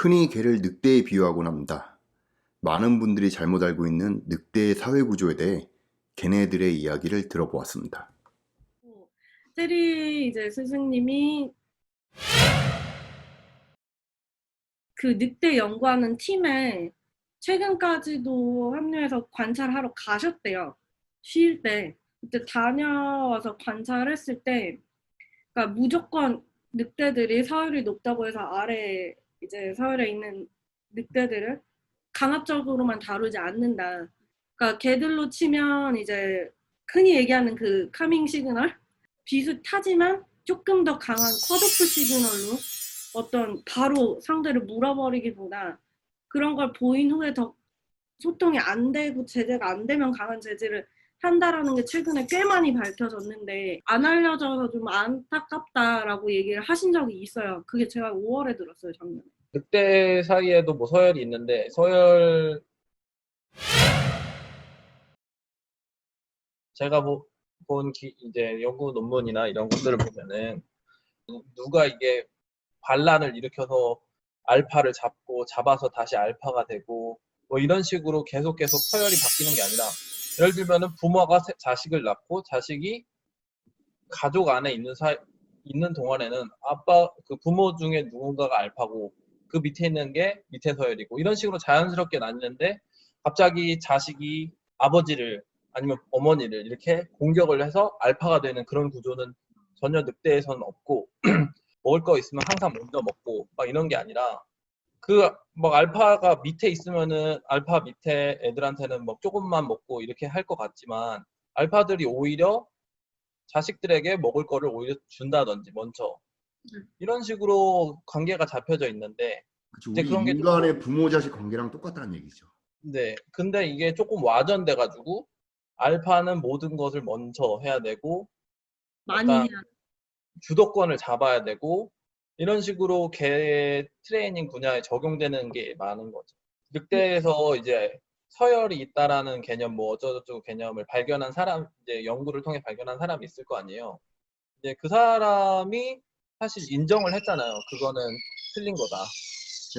흔히 개를 늑대에 비유하곤 합니다. 많은 분들이 잘못 알고 있는 늑대의 사회 구조에 대해 걔네들의 이야기를 들어보았습니다. 테리 이제 스승님이 그 늑대 연구하는 팀에 최근까지도 합류해서 관찰하러 가셨대요. 쉴 때. 그때 다녀와서 관찰했을 때, 그러니까 무조건 늑대들이 서열이 높다고 해서 아래 이제 서열에 있는 늑대들을 강압적으로만 다루지 않는다. 그러니까 개들로 치면 이제 흔히 얘기하는 그 카밍 시그널 비슷하지만 조금 더 강한 컷오프 시그널로 어떤 바로 상대를 물어버리기보다 그런 걸 보인 후에 더 소통이 안 되고 제재가 안 되면 강한 제재를 한다라는 게 최근에 꽤 많이 밝혀졌는데 안 알려져서 좀 안타깝다라고 얘기를 하신 적이 있어요. 그게 제가 5월에 들었어요, 작년에. 늑대 사이에도 뭐 서열이 있는데 서열 제가 뭐 본 이제 연구 논문이나 이런 것들을 보면은 누- 누가 이게 반란을 일으켜서 알파를 잡고 잡아서 다시 알파가 되고 뭐 이런 식으로 계속 계속 서열이 바뀌는 게 아니라 예를 들면은 부모가 세- 자식을 낳고 자식이 가족 안에 있는 사 있는 동안에는 아빠 그 부모 중에 누군가가 알파고 그 밑에 있는 게 밑에 서열이고 이런 식으로 자연스럽게 나뉘는데 갑자기 자식이 아버지를 아니면 어머니를 이렇게 공격을 해서 알파가 되는 그런 구조는 전혀 늑대에서는 없고 먹을 거 있으면 항상 먼저 먹고 막 이런 게 아니라 그 막 알파가 밑에 있으면은 알파 밑에 애들한테는 뭐 조금만 먹고 이렇게 할 것 같지만 알파들이 오히려 자식들에게 먹을 거를 오히려 준다든지 먼저 음. 이런 식으로 관계가 잡혀져 있는데 그쵸, 이제 우리 그런 게 인간의 부모 자식 관계랑 똑같다는 얘기죠. 네 근데 이게 조금 와전돼 가지고 알파는 모든 것을 먼저 해야 되고 많이 해야 주도권을 잡아야 되고 이런 식으로 개 트레이닝 분야에 적용되는 게 많은 거죠. 늑대에서 이제 서열이 있다라는 개념 뭐 어쩌고저쩌고 개념을 발견한 사람 이제 연구를 통해 발견한 사람이 있을 거 아니에요. 이제 그 사람이 사실 인정을 했잖아요. 그거는 틀린 거다.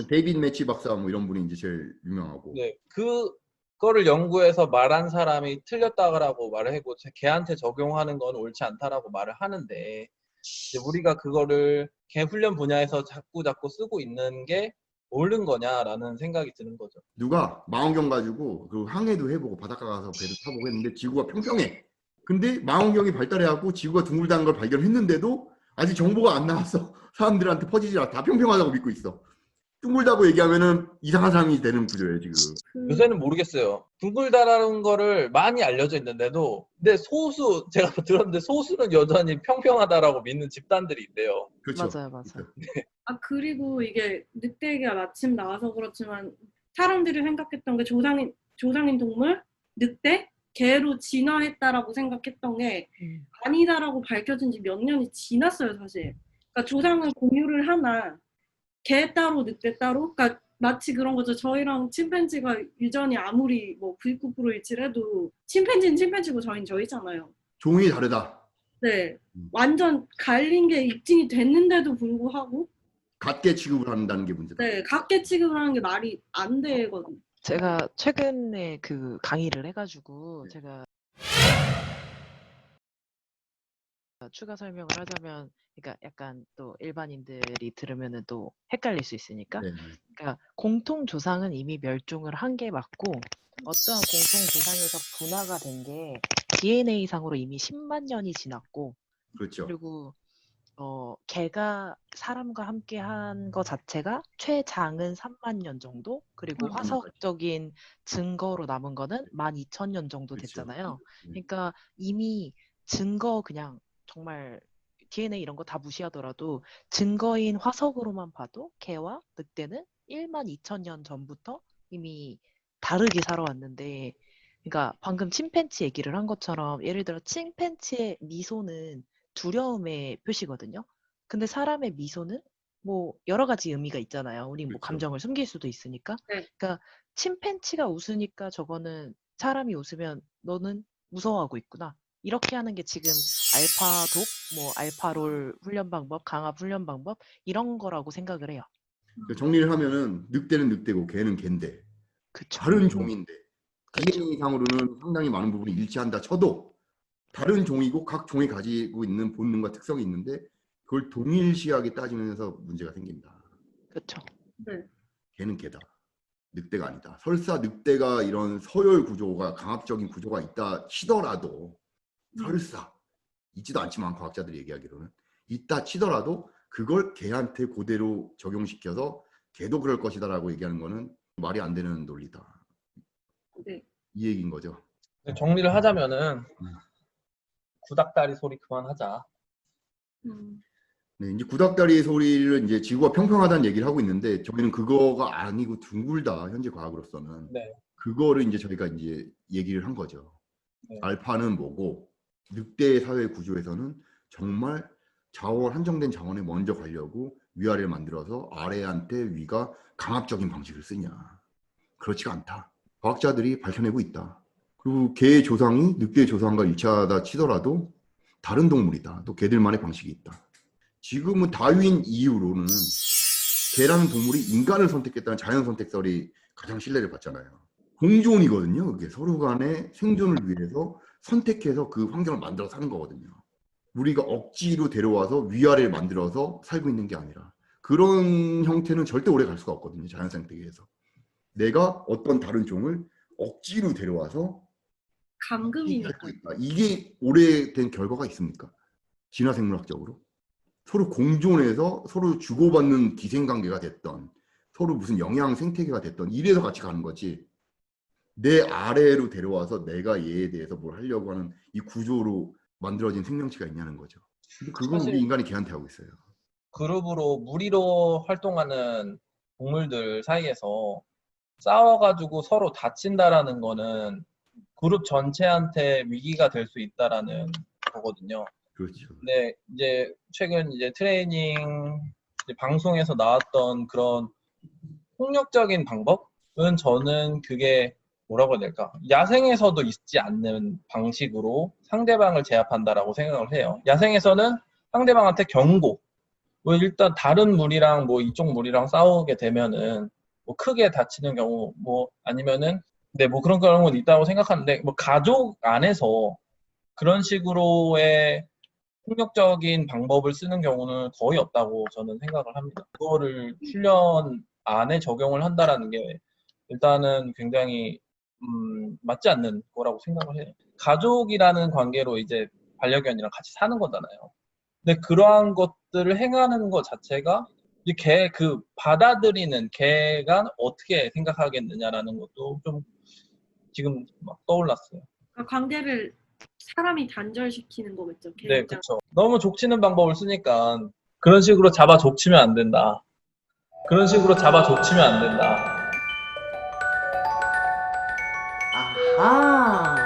데이빗 매치 박사 뭐 이런 분이 이제 제일 유명하고. 네, 그거를 연구해서 말한 사람이 틀렸다라고 말을 하고 제- 걔한테 적용하는 건 옳지 않다라고 말을 하는데 우리가 그거를 개 훈련 분야에서 자꾸 자꾸 쓰고 있는 게 옳은 거냐라는 생각이 드는 거죠. 누가 망원경 가지고 그 항해도 해보고 바닷가 가서 배도 타보고 했는데 지구가 평평해. 근데 망원경이 발달해갖고 지구가 둥글다는 걸 발견했는데도 아직 정보가 안 나왔어. 사람들한테 퍼지지 않아. 다 평평하다고 믿고 있어. 둥글다고 얘기하면은 이상한 사람이 되는 구조예요 지금. 그 요새는 모르겠어요. 둥글다라는 거를 많이 알려져 있는데도 근데 소수 제가 들었는데 소수는 여전히 평평하다라고 믿는 집단들이 있대요. 그렇죠. 맞아요, 맞아요. 아 그리고 이게 늑대 얘기가 마침 나와서 그렇지만 사람들이 생각했던 게 조상인 조상인 동물 늑대 개로 진화했다라고 생각했던 게 음. 아니다라고 밝혀진 지 몇 년이 지났어요 사실. 그러니까 조상을 공유를 하나 개 따로 늑대 따로 그러니까 마치 그런 거죠. 저희랑 침팬지가 유전이 아무리 뭐 99%일지라도 침팬지는 침팬지고 저희는 저희잖아요. 종이 다르다. 네, 음. 완전 갈린 게 입증이 됐는데도 불구하고 같게 취급을 한다는 게 문제다. 네, 각계 취급을 하는 게 말이 안 되거든요. 제가 최근에 그 강의를 해가지고 네. 제가 추가 설명을 하자면, 그러니까 약간 또 일반인들이 들으면은 또 헷갈릴 수 있으니까, 네. 그러니까 공통 조상은 이미 멸종을 한 게 맞고 어떠한 공통 조상에서 분화가 된 게 DNA 상으로 이미 10만 년이 지났고 그렇죠. 그리고 어 개가 사람과 함께 한 거 자체가 최장은 3만 년 정도 그리고 음. 화석적인 증거로 남은 거는 12,000년 정도 그렇죠. 됐잖아요. 음. 그러니까 이미 증거 그냥 정말 DNA 이런 거 다 무시하더라도 증거인 화석으로만 봐도 개와 늑대는 1만 2천 년 전부터 이미 다르게 살아왔는데 그러니까 방금 침팬치 얘기를 한 것처럼 예를 들어 침팬치의 미소는 두려움의 표시거든요. 근데 사람의 미소는 뭐 여러 가지 의미가 있잖아요. 우리 뭐 그렇죠. 감정을 숨길 수도 있으니까. 네. 그러니까 침팬치가 웃으니까 저거는 사람이 웃으면 너는 무서워하고 있구나. 이렇게 하는 게 지금 알파독, 뭐 알파롤 훈련 방법, 강압 훈련 방법 이런 거라고 생각을 해요. 그러니까 정리를 하면은 늑대는 늑대고 개는 개인데 그쵸. 다른 종인데 DNA상으로는 상당히 많은 부분이 일치한다 쳐도 다른 종이고 각 종이 가지고 있는 본능과 특성이 있는데 그걸 동일시하게 따지면서 문제가 생긴다. 그쵸. 네. 개는 개다. 늑대가 아니다. 설사 늑대가 이런 서열 구조가 강압적인 구조가 있다 치더라도 음. 설사 있지도 않지만 과학자들이 얘기하기로는 있다 치더라도 그걸 개한테 그대로 적용시켜서 개도 그럴 것이다라고 얘기하는 거는 말이 안 되는 논리다. 네. 이 얘기인 거죠. 정리를 하자면은 음. 구닥다리 소리 그만하자. 음. 네, 이제 구닥다리 소리를 이제 지구가 평평하다는 얘기를 하고 있는데 저희는 그거가 아니고 둥글다 현재 과학으로서는 네. 그거를 이제 저희가 이제 얘기를 한 거죠. 네. 알파는 뭐고 늑대 사회 구조에서는 정말 자원 한정된 자원에 먼저 가려고 위아래를 만들어서 아래한테 위가 강압적인 방식을 쓰냐 그렇지가 않다. 과학자들이 밝혀내고 있다. 그리고 개의 조상이 늑대의 조상과 일치하다 치더라도 다른 동물이다. 또 개들만의 방식이 있다. 지금은 다윈 이후로는 개라는 동물이 인간을 선택했다는 자연 선택설이 가장 신뢰를 받잖아요. 공존이거든요. 그게 서로 간의 생존을 위해서 선택해서 그 환경을 만들어 사는 거거든요. 우리가 억지로 데려와서 위아래를 만들어서 살고 있는 게 아니라 그런 형태는 절대 오래 갈 수가 없거든요. 자연 생태계에서. 내가 어떤 다른 종을 억지로 데려와서 감금이니까. 이게 오래된 결과가 있습니까? 진화생물학적으로 서로 공존해서 서로 주고받는 기생관계가 됐던 서로 무슨 영양 생태계가 됐던 이래서 같이 가는 거지. 내 아래로 데려와서 내가 얘에 대해서 뭘 하려고 하는 이 구조로 만들어진 생명체가 있냐는 거죠. 근데 그건 사실- 우리 인간이 걔한테 하고 있어요. 그룹으로 무리로 활동하는 동물들 사이에서 싸워가지고 서로 다친다라는 거는 그룹 전체한테 위기가 될 수 있다라는 거거든요. 그렇죠. 근데 이제 최근 이제 트레이닝 이제 방송에서 나왔던 그런 폭력적인 방법은 저는 그게 뭐라고 해야 될까? 야생에서도 있지 않는 방식으로 상대방을 제압한다라고 생각을 해요. 야생에서는 상대방한테 경고. 뭐 일단 다른 무리랑 뭐 이쪽 무리랑 싸우게 되면은 뭐 크게 다치는 경우 뭐 아니면은 네뭐 그런 경우는 있다고 생각하는데 뭐 가족 안에서 그런 식으로의 폭력적인 방법을 쓰는 경우는 거의 없다고 저는 생각을 합니다. 그거를 훈련 안에 적용을 한다라는 게 일단은 굉장히 음, 맞지 않는 거라고 생각을 해요. 가족이라는 관계로 이제 반려견이랑 같이 사는 거잖아요. 근데 그러한 것들을 행하는 것 자체가 걔 그 받아들이는 걔가 어떻게 생각하겠느냐라는 것도 좀 지금 막 떠올랐어요. 그러니까 관계를 사람이 단절시키는 거겠죠. 걔 네. 그렇죠. 너무 족치는 방법을 쓰니까 그런 식으로 잡아 족치면 안 된다. 그런 식으로 잡아 족치면 안 된다. 啊。